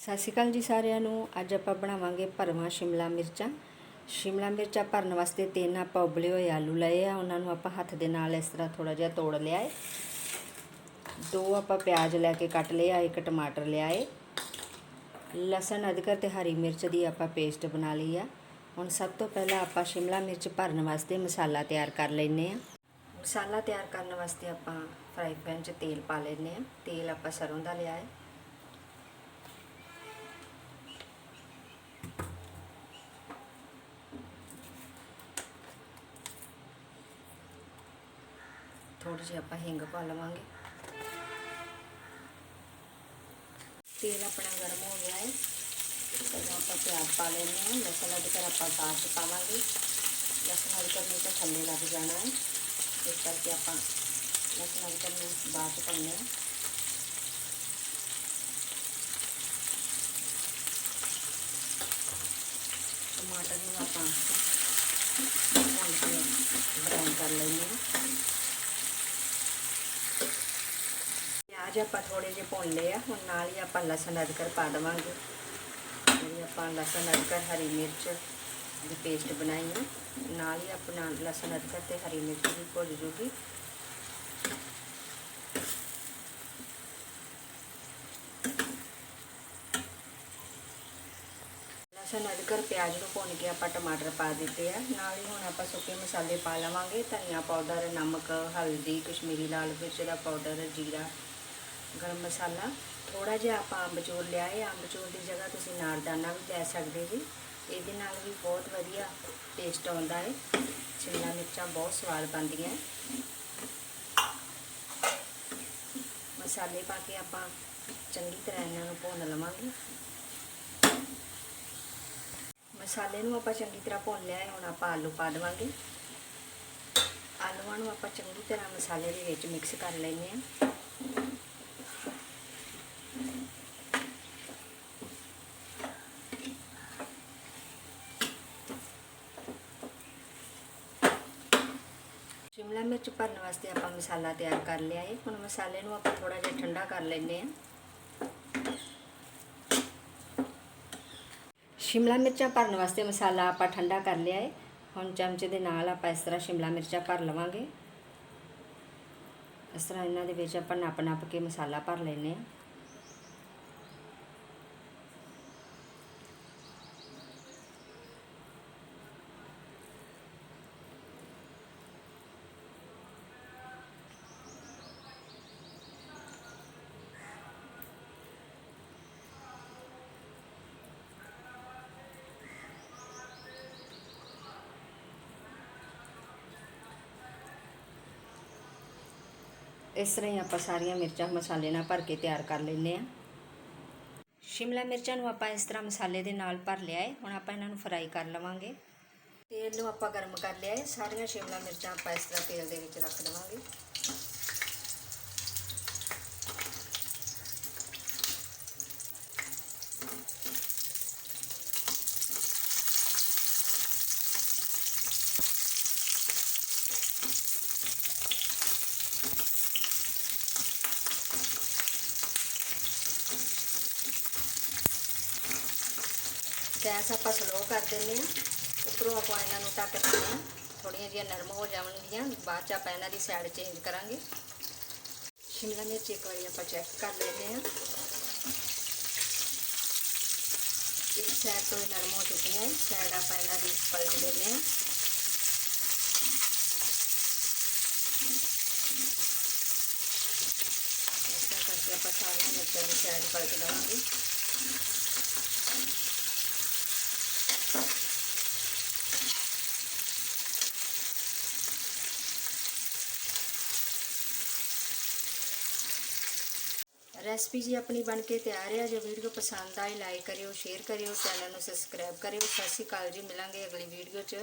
ਸਤਿ ਸ਼੍ਰੀ ਅਕਾਲ ਜੀ ਸਾਰਿਆਂ ਨੂੰ। ਅੱਜ ਆਪਾਂ ਬਣਾਵਾਂਗੇ ਭਰਵਾਂ ਸ਼ਿਮਲਾ ਮਿਰਚਾਂ। ਸ਼ਿਮਲਾ ਮਿਰਚਾਂ ਭਰਨ ਵਾਸਤੇ ਤਿੰਨ ਆਪਾਂ ਉਬਲੇ ਹੋਏ ਆਲੂ ਲਏ ਆ। ਉਹਨਾਂ ਨੂੰ ਆਪਾਂ ਹੱਥ ਦੇ ਨਾਲ ਇਸ ਤਰ੍ਹਾਂ ਥੋੜਾ ਜਿਹਾ ਤੋੜ ਲਿਆ ਏ। ਦੋ ਆਪਾਂ ਪਿਆਜ਼ ਲੈ ਕੇ ਕੱਟ ਲਿਆ ਇੱਕ ਟਮਾਟਰ ਲਿਆ ਏ। ਲਸਣ, ਅਦਰਕ ਤੇ ਹਰੀ ਮਿਰਚ ਦੀ ਆਪਾਂ ਪੇਸਟ ਬਣਾ ਲਈ ਆ। ਹੁਣ ਸਭ ਤੋਂ ਪਹਿਲਾਂ ਆਪਾਂ ਸ਼ਿਮਲਾ ਮਿਰਚ ਭਰਨ ਵਾਸਤੇ ਮਸਾਲਾ ਤਿਆਰ ਕਰ ਲੈਨੇ ਆ। ਮਸਾਲਾ ਤਿਆਰ ਕਰਨ ਵਾਸਤੇ ਆਪਾਂ ਫਰਾਈ ਪੈਨ 'ਚ ਤੇਲ ਪਾ ਲੈਨੇ ਆ। ਤੇਲ ਆਪਾਂ ਸਰੋਂ ਦਾ ਲਿਆ ਏ। ਥੋੜੀ ਜਿਹੀ ਆਪਾਂ ਹਿੰਗ ਪਾ ਲਵਾਂਗੇ ਤੇਲ ਆਪਣਾ ਗਰਮ ਹੋ ਗਿਆ ਹੈ ਪਹਿਲਾਂ ਆਪਾਂ ਪਿਆਜ਼ ਪਾ ਲੈਂਦੇ ਹਾਂ ਲਸਣ ਅਦਰਕ ਆਪਾਂ ਬਾਅਦ 'ਚ ਪਾਵਾਂਗੇ ਲਸਣ ਅਦਰਕ ਨੂੰ ਤਾਂ ਥੱਲੇ ਲੱਗ ਜਾਣਾ ਹੈ ਇਸ ਕਰਕੇ ਆਪਾਂ ਲਸਣ ਅਦਰਕ ਨੂੰ ਬਾਅਦ 'ਚ ਪਾਉਂਦੇ ਹਾਂ ਟਮਾਟਰ ਨੂੰ ਲਏ ਆ ਹੁਣ ਨਾਲ ਹੀ ਆਪਾਂ ਲਸਣ ਅਦਰਕ ਪਾ ਦੇਵਾਂਗੇ ਜਿਹੜੀ ਆਪਾਂ ਲਸਣ ਅਦਰਕ ਹਰੀ ਮਿਰਚ ਦੀ ਪੇਸਟ ਬਣਾਈ ਹੈ ਨਾਲ ਹੀ ਆਪਣਾ ਲਸਣ ਅਦਰਕ ਤੇ ਹਰੀ ਮਿਰਚ ਵੀ ਭੁੱਜ ਜੂਗੀ ਲਸਣ ਅਦਰਕ ਪਿਆਜ਼ ਨੂੰ ਭੁੰਨ ਕੇ ਆਪਾਂ ਟਮਾਟਰ ਪਾ ਦਿੱਤੇ ਆ ਨਾਲ ਹੀ ਹੁਣ ਆਪਾਂ ਸੁੱਕੇ ਮਸਾਲੇ ਪਾ ਲਵਾਂਗੇ ਧਨੀਆ ਪਾਊਡਰ ਨਮਕ ਹਲਦੀ ਕਸ਼ਮੀਰੀ ਲਾਲ ਮਿਰਚ ਦਾ ਪਾਊਡਰ ਜੀਰਾ ਗਰਮ ਮਸਾਲਾ। ਥੋੜਾ ਜਿਹਾ ਆਪਾਂ ਅੰਬਚੂਰ ਲਿਆ ਹੈ। ਅੰਬਚੂਰ ਦੀ ਜਗ੍ਹਾ ਤੁਸੀਂ ਨਾਰਦਾਨਾ ਵੀ ਲੈ ਸਕਦੇ ਜੀ। ਇਹਦੇ ਨਾਲ ਵੀ ਬਹੁਤ ਵਧੀਆ ਟੇਸਟ ਆਉਂਦਾ ਹੈ। ਸ਼ਿਮਲਾ ਮਿਰਚਾਂ ਬਹੁਤ ਸਵਾਦ ਬਣਦੀਆਂ। ਮਸਾਲੇ ਪਾ ਕੇ ਆਪਾਂ ਚੰਗੀ ਤਰ੍ਹਾਂ ਇਹਨਾਂ ਨੂੰ ਭੁੰਨ ਲਵਾਂਗੇ। ਮਸਾਲੇ ਨੂੰ ਆਪਾਂ ਚੰਗੀ ਤਰ੍ਹਾਂ ਭੁੰਨ ਲਿਆ ਹੈ। ਹੁਣ ਆਪਾਂ ਆਲੂ ਪਾ ਦੇਵਾਂਗੇ। ਆਲੂਆਂ ਨੂੰ ਆਪਾਂ ਚੰਗੀ ਤਰ੍ਹਾਂ ਮਸਾਲੇ ਦੇ ਵਿੱਚ ਮਿਕਸ ਕਰ ਲੈਂਦੇ ਹਾਂ। ਸ਼ਿਮਲਾ ਮਿਰਚ ਭਰਨ ਵਾਸਤੇ ਆਪਾਂ ਮਸਾਲਾ ਤਿਆਰ ਕਰ ਲਿਆ ਹੈ ਹੁਣ ਮਸਾਲੇ ਨੂੰ ਆਪਾਂ ਥੋੜਾ ਜਿਹਾ ਠੰਡਾ ਕਰ ਲੈਂਦੇ ਹਾਂ ਸ਼ਿਮਲਾ ਮਿਰਚਾਂ ਭਰਨ ਵਾਸਤੇ ਮਸਾਲਾ ਆਪਾਂ ਠੰਡਾ ਕਰ ਲਿਆ ਹੈ ਹੁਣ ਚਮਚੇ ਦੇ ਨਾਲ ਆਪਾਂ ਇਸ ਤਰ੍ਹਾਂ ਸ਼ਿਮਲਾ ਮਿਰਚਾਂ ਭਰ ਲਵਾਂਗੇ। ਇਸ ਤਰ੍ਹਾਂ ਇਹਨਾਂ ਦੇ ਵਿੱਚ ਆਪਾਂ ਨੱਪ ਨੱਪ ਕੇ ਮਸਾਲਾ ਭਰ ਲੈਨੇ ਆ। ਇਸ ਤਰ੍ਹਾਂ ਹੀ ਆਪਾਂ ਸਾਰੀਆਂ ਮਿਰਚਾਂ ਮਸਾਲੇ ਨਾਲ ਭਰ ਕੇ ਤਿਆਰ ਕਰ ਲੈਂਦੇ ਆ ਸ਼ਿਮਲਾ ਮਿਰਚਾਂ ਨੂੰ ਆਪਾਂ ਇਸ ਤਰ੍ਹਾਂ ਮਸਾਲੇ ਦੇ ਨਾਲ ਭਰ ਲਿਆ ਹੈ। ਹੁਣ ਆਪਾਂ ਇਹਨਾਂ ਨੂੰ ਫਰਾਈ ਕਰ ਲਵਾਂਗੇ। ਤੇਲ ਨੂੰ ਆਪਾਂ ਗਰਮ ਕਰ ਲਿਆ ਹੈ। ਸਾਰੀਆਂ ਸ਼ਿਮਲਾ ਮਿਰਚਾਂ ਆਪਾਂ ਇਸ ਤਰ੍ਹਾਂ ਤੇਲ ਦੇ ਵਿੱਚ ਰੱਖ ਦੇਵਾਂਗੇ ਗੈਸ ਆਪਾਂ ਸਲੋ ਕਰ ਦਿੰਦੇ ਆ ਉੱਪਰੋਂ ਆਪਾਂ ਇਹਨਾਂ ਨੂੰ ਢੱਕ ਦਿੰਦੇ ਆ ਥੋੜੀਆਂ ਜਿਹੀਆਂ ਨਰਮ ਹੋ ਜਾਣਗੀਆਂ ਬਾਅਦ ਚ ਆਪਾਂ ਇਹਨਾਂ ਦੀ ਸਾਈਡ ਚੇਂਜ ਕਰਾਂਗੇ ਸ਼ਿਮਲਾ ਮਿਰਚ ਇੱਕ ਵਾਰੀ ਆਪਾਂ ਚੈੱਕ ਕਰ ਲੈਂਦੇ ਆ ਇੱਕ ਸਾਈਡ ਤੋਂ ਨਰਮ ਹੋ ਚੁੱਕੀਆਂ ਹੈ ਸਾਈਡ ਆਪਾਂ ਇਹਨਾਂ ਦੀ ਪਲਟ ਦਿੰਦੇ ਆ ਇਸ ਤਰ੍ਹਾਂ ਕਰਕੇ ਆਪਾਂ ਸਾਰੀਆਂ ਮਿਰਚਾਂ ਦੀ ਸਾਈਡ ਪਲਟ ਦੇਵਾਂਗੇ ਰੈਸਪੀ ਜੀ ਆਪਣੀ ਬਣ ਕੇ ਤਿਆਰ ਹੈ। ਜੇ ਵੀਡੀਓ ਪਸੰਦ ਆਏ ਲਾਈਕ ਕਰਿਓ ਸ਼ੇਅਰ ਕਰਿਓ ਚੈਨਲ ਨੂੰ ਸਬਸਕ੍ਰਾਈਬ ਕਰਿਓ। ਸਤਿ ਸ਼੍ਰੀ ਅਕਾਲ ਜੀ, ਮਿਲਾਂਗੇ ਅਗਲੀ ਵੀਡੀਓ 'ਚ।